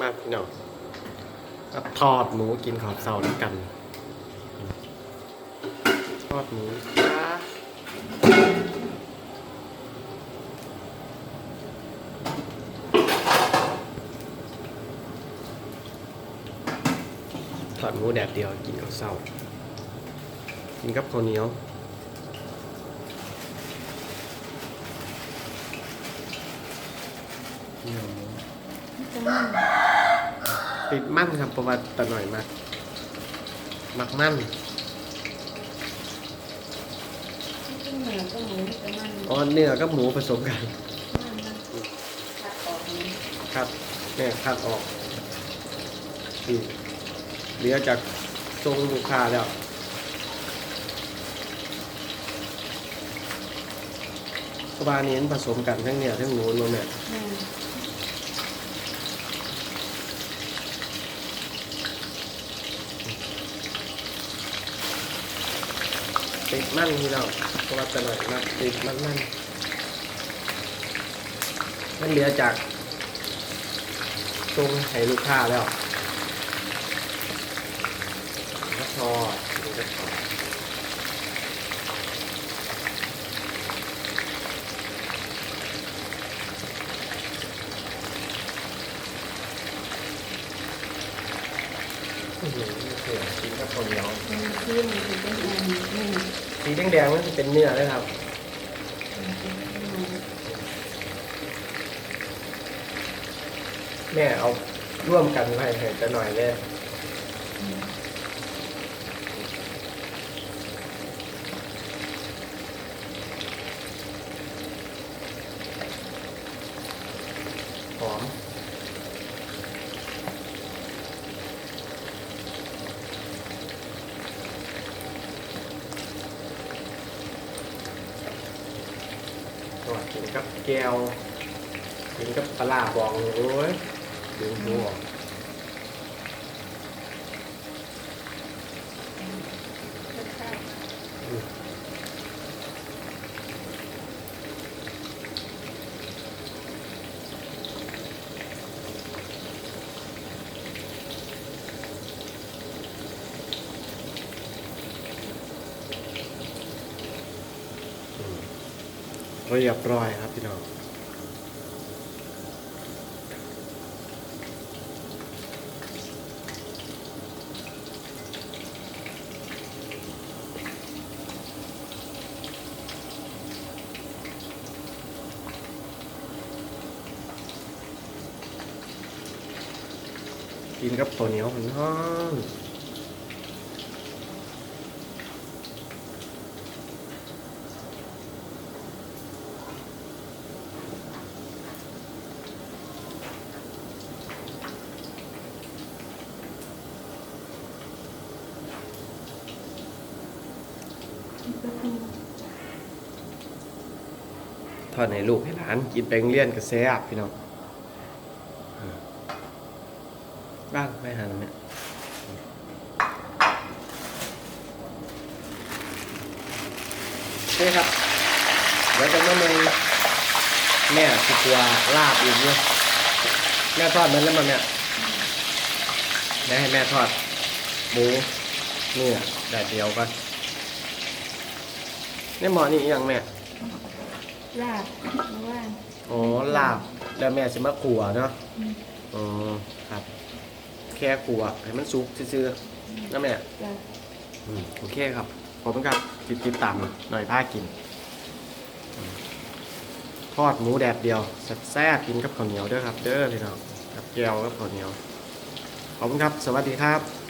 มาพี่น้องทอดหมูกินขอบเสาด้วยกัน ทอดหมูจ้าทอดหมูแดดเดียวกินข้าวเสากินกับข้าวเหนียวเหนียวหมู จะมันติดมั่นครับเพราะว่าตะหน่อยมากมักมั่นขึ้นเหนือก็หมูจะมันอ๋อเนื้อกับหมูผสมกันมันมันตัดออกนี้ครับเนี่ยคัดออกนี่เหลือจากทรงลูกค้าแล้วกบานี้มันผสมกันทั้งเนี่ยทั้งหนูนมาเนี่ย แม่ ติดมั่นที่เราเพราะว่าตะหน่อยมากติดมั่นมั่นมันเหลือจากตรงให้ลูกค้าแล้วก็ทอดก็ทอด อื้อหือเสือ กินกับข้าวเหนียวมันขึ้นมันเป็นอันนี้นี่สีแดงๆมันจะเป็นเนื้อเลยครับมันเป็นอันนี้แม่เอาร่วมกันไว้ให้จะหน่อยเลยหอม ก็กินกับแก้วกินกับปลาร้าบองโอ้ยดึงหัวร เรียบร้อยครับพี่น้องกินกับข้าวเหนียวมันฮ้อน ทอดให้ลูกให้หลาน กินไปงเรียนก็แซ่บพี่น้องบ้างไม่หันเนี่ยโอเครับเดี๋ยวจะมาเมืองแม่สิกลัวลาบอีกเนี่ยแม่ทอดมันแล้วมันเนี่ยเดี๋ยวให้แม่ทอดหมูเนื้อแดดเดียวก่อนนี่หมอนี่อหยังแม่ ลาบเพราะว่าอ๋อลาบแล้วแม่สิมาขัวเนาะอืมอ๋อครับ แค่ขัวให้มันสุกซื่อๆนะแม่จะอืมโอเคครับผมครับติดติดตามหน่อยผ้ากินอืมทอดหมูแดดเดียวแซ่บๆกินกับข้าวเหนียวเด้อครับ เด้อพี่น้องกับแก้วกับข้าวเหนียวขอบคุณครับ สวัสดีครับ